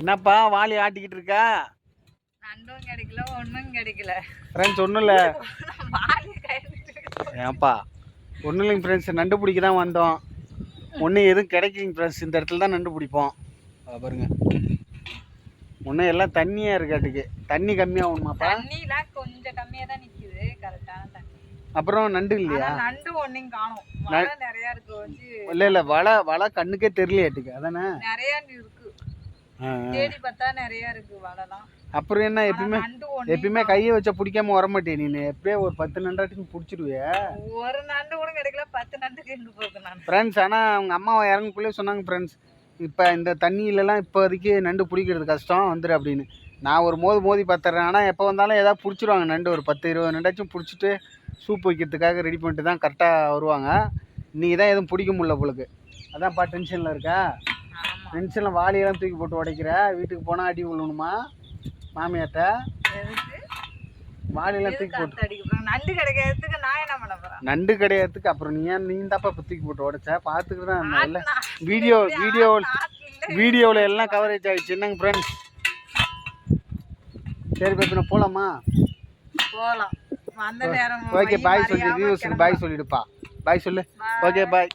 என்னப்பா வாலி ஆட்டிக்கிட்டு இருக்கா? நண்டும் கிடைக்கல ஒன்றும் கிடைக்கல. ஃப்ரெண்ட்ஸ் ஒன்றும் இல்லை. ஏன்ப்பா ஒன்றும் இல்லைங்க ஃப்ரெண்ட்ஸ் நண்டு பிடிக்க தான் வந்தோம். ஒன்றும் எதுவும் கிடைக்கலைங்க ஃப்ரெண்ட்ஸ் இந்த இடத்துல தான் நண்டு பிடிப்போம். பாருங்க. ஒன்றும் எல்லாம் தண்ணியாக இருக்காட்டுக்கு. தண்ணி கம்மியாகணுமாப்பா தண்ணிலாம் கொஞ்சம் கம்மியா தான் நிக்குது கரெக்டான தண்ணி. அப்புறம் நண்டு இல்லையா? நண்டு ஒன்றையும் காணும். நிறைய இருக்கு இல்லை இல்லை வலை வலை கண்ணுக்கே தெரியலையாட்டுக்கு. அதானே? நிறைய இருக்கு. தேடி பார்த்தா நிறைய இருக்கு வலைலாம். அப்புறம் என்ன எப்பயுமே எப்பயுமே கையை வச்ச பிடிக்காம வர மாட்டேன் நீ எப்படியே ஒரு பத்து நண்டாட்டுக்கு பிடிச்சிடுவிய ஒரு நண்டு கூட கிடைக்கல பத்து நண்டுக்கு எங்க போகுது ஃப்ரெண்ட்ஸ் ஆனால் அவங்க அம்மா இறங்குக்குள்ளே சொன்னாங்க ஃப்ரெண்ட்ஸ் இப்போ இந்த தண்ணியிலலாம் இப்போதைக்கு நண்டு பிடிக்கிறது கஷ்டம் வந்துரு அப்படின்னு. நான் ஒரு மோது மோதி பார்த்துறேன் ஆனால் எப்போ வந்தாலும் ஏதாவது பிடிச்சிருவாங்க நண்டு. ஒரு பத்து இருபது நண்டாச்சும் பிடிச்சிட்டு சூப் வைக்கிறதுக்காக ரெடி பண்ணிட்டு தான் கரெக்டாக வருவாங்க. இன்றைக்கி தான் எதுவும் பிடிக்க முடியல போலுக்கு. அதான்ப்பா டென்ஷனில் இருக்கா? டென்ஷனில் வாளியெல்லாம் தூக்கி போட்டு உடைக்கிற. வீட்டுக்கு போனால் அடி விழணுமா? மாமியார்ட்ட? எதுக்கு? வாளியெல்லாம் தூக்கி போட்டு நண்டு கிடைக்கிறதுக்கு நான் என்ன பண்ண நண்டு கிடையாதுக்கு அப்புறம் நீ ஏன் நீ தாப்பா இப்போ தூக்கி போட்டு உடைச்ச? பார்த்துக்கிட்டு தான் இல்லை வீடியோ வீடியோ வீடியோவில் எல்லாம் கவரேஜ் ஆகிடுச்சு என்னங்க ஃப்ரெண்ட்ஸ் சரி நான் போகலாமா நேரம் ஓகே பாய் சொல்லி வியூஸ்க்கு பாய் சொல்லிடுப்பா. பாய் சொல்லு. Okay bye